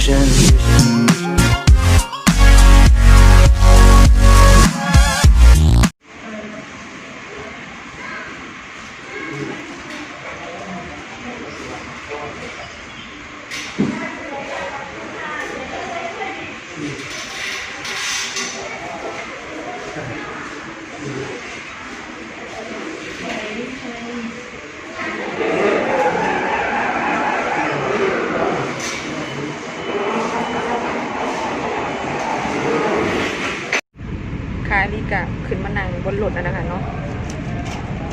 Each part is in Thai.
vision. คาลิ กะขึ้นมานั่งบนรถนะนะคะเนาะ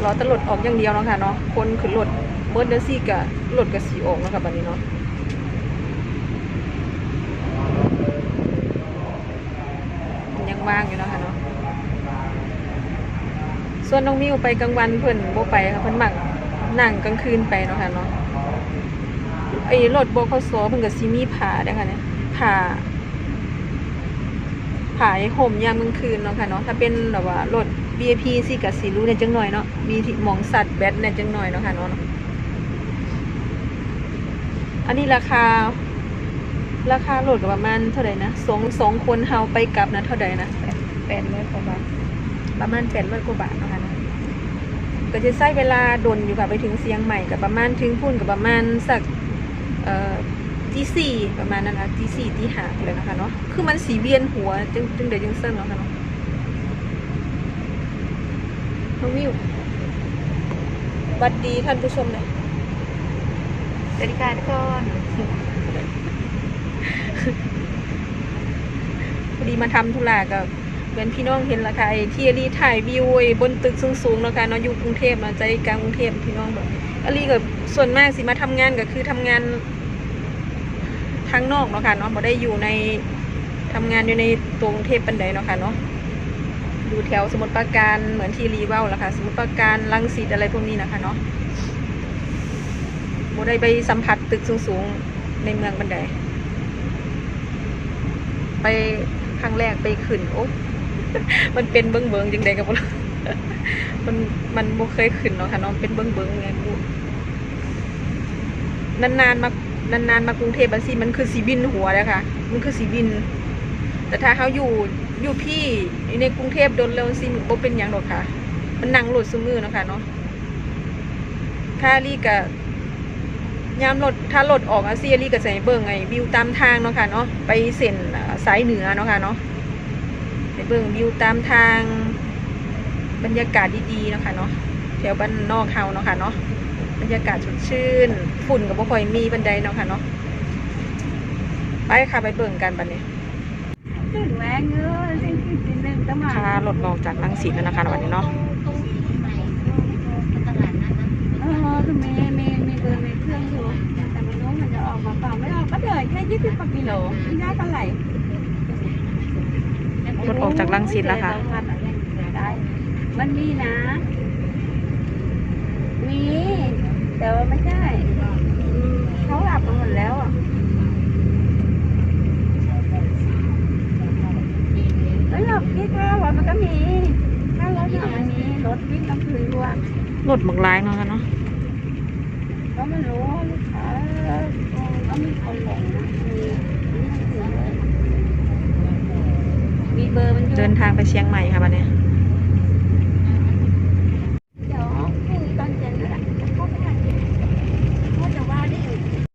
รอตรถออกอย่างเดียวเนาะค่ะเนาะคนขึ้นรถเบิร์ดเดอร์ซี่กะรถกับสีออกเนาะค่ะบัดนี้เนาะยังว่างอยู่เนาะค่ะเนาะส่วนน้องมิวไปกลางวันเพิ่นบ่ไปค่ะเพิ่นมักนั่งกลางคืนไปเนาะค่ะเนาะไอ้รถบขสเพิ่นก็สิมีผ้าเด้ค่ะเนี่ยผ้า ผายห่มยามกลางคืนเนาะค่ะเนาะถ้าเป็นแบบว่ารถ VIP สิกับสีรู้เนี่ยจังหน่อยเนาะมีหมองสัตว์แบตเนี่ยจังหน่อยเนาะค่ะเนาะอันนี้ราคา ราคาโหลดก็ประมาณเท่าไหร่นะสองสองคนเฮาไปกลับนะเท่าไหร่นะแปดร้อยกว่าบาทประมาณแปดร้อยกว่าบาทเนาะค่ะเนาะก็จะใช้เวลาดนอยู่ค่ะไปถึงเสียงใหม่กับประมาณถึงพุ่นกับประมาณสักเอ่อ ตีสี่ประมาณนั้นนะตีสี่ตีห้าเลยนะคะเนาะคือมันสีเวียนหัวจึงจึงเดี๋ยวจึงเส้นแล้วค่ะเนาะน้องมิวบัดดีท่านผู้ชมเลยสวัสดีค่ะทุกคนพอดีมาทำธุระกับเหมือนพี่น้องเห็นละค่ะไอ้ที่อลีถ่ายวิวไอ้บนตึกสูงๆเนาะค่ะเนาะอยู่กรุงเทพเนาะใจกลางกรุงเทพพี่น้องแบบอลีกับส่วนมากสิมาทำงานก็คือทำงาน ทางนอกเนาะค่ะเนาะบ่ได้อยู่ในทำงานอยู่ในตรงเทพปันใดเนาะค่ะเนาะอยู่แถวสมุทรปราการเหมือนที่รีเว้าแหละค่ะ สมุทรปราการลังสิตอะไรพวกนี้นะคะเนาะโมได้ไปสัมผัสตึกสูงๆในเมืองบันไดไปครั้งแรกไปขึ้นโอ้มันเป็นเบิ้งเบิงจังใดกับพวกมันมันโมเคยขึ้นเนาะค่ะเนาะเป็นเบิ้งเบิงไงกูนานๆมา นานๆมากรุงเทพบันสิมันคือสีบินหัวเลยค่ะ มันคือสีบิน แต่ถ้าเขาอยู่อยู่พี่ในกรุงเทพโดนเร็วสิบ่เป็นอย่างดอกค่ะ มันนั่งรถซุมือเนาะค่ะเนาะถ้าลี่กะยามรถถ้ารถออกอะซี่ลี่ก็จะให้เบิ่งไงวิวตามทางเนาะค่ะเนาะไปเส้นสายเหนือเนาะค่ะเนาะไปเบิ่งวิวตามทาง บรรยากาศดีๆเนาะค่ะเนาะแถวบ้านนอกเฮาเนาะค่ะเนาะ บรรยากาศสดชื่น ฝุ่นก็บ่ค่อยมีบันไดเนาะค่ะเนาะไปค่ะไปเบิ่งกันบัดนี้ตื่นแรงเออสิ่งที่สิ่งหนึ่งต้องมาค่ารถออกจากลังสิตแล้วนะคะวันนี้เนาะเออคือเมย์เมย์มีเบอร์ในเครื่องอยู่แต่ไม่รู้มันจะออกมาเปล่าไม่ออกก็เดินแค่ยี่สิบกว่ากิโลไม่ได้เท่าไหร่รถออกจากลังสิตแล้วค่ะได้มันมีนะ มี แต่ว่าไม่ใช่อืมเขาหลับกันหมดแล้วอะแล้วหลับที่ข้าวอะมันก็มีถ้ารถอะมันมีรถวิ่งกลางคืนด้วยรถบักร้ายเนาะค่ะเนาะก็ไม่รู้ว่าลูกค้าก็มีคนหลงนะมีมีหนังสือเลยมีเบอร์มันอยู่เดินทางไปเชียงใหม่ค่ะวันนี้